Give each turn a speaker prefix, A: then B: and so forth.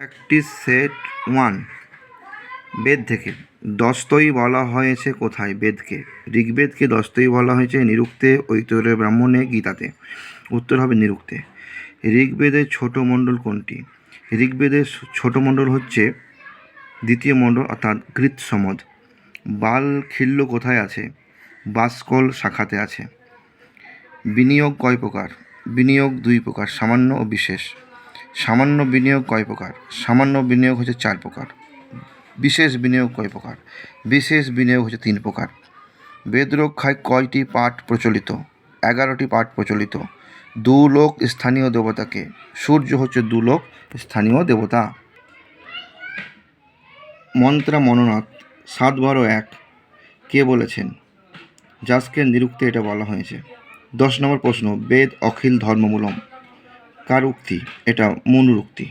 A: Practice set one. বেদ থেকে দস্তই বলা হয়েছে কোথায় বেদকে? ঋগ্বেদকে দস্তই বলা হয়েছে নিরুক্তে ঐতরে ব্রাহ্মণে গীতাতে। উত্তর হবে নিরুক্তে। ঋগ্বেদের ছোট মণ্ডল কোনটি? ঋগ্বেদের ছোট মণ্ডল হচ্ছে দ্বিতীয় মণ্ডল অর্থাৎ কৃত সমদ বাল খিল্য কোথায় আছে? বাসকল শাখাতে আছে। বিনিয়োগ কয় প্রকার? বিনিয়োগ দুই প্রকার, সামান্য ও বিশেষ। সামান্য বিনিয়োগ কয় প্রকার? সামান্য বিনিয়োগ হচ্ছে চার প্রকার। বিশেষ বিনিয়োগ কয় প্রকার? বিশেষ বিনিয়োগ হচ্ছে তিন প্রকার। বেদ রক্ষায় কয়টি পাঠ প্রচলিত? এগারোটি পাঠ প্রচলিত। দুলোক স্থানীয় দেবতাকে। সূর্য হচ্ছে দুলোক স্থানীয় দেবতা। মন্ত্রা মননাথ, সাত বারো এক, কে বলেছেন? যাসকে নিরুক্তে এটা বলা হয়েছে। দশ নম্বর প্রশ্ন, বেদ, অখিল, ধর্মমূলম। কার উক্তি? এটা মনুর উক্তি।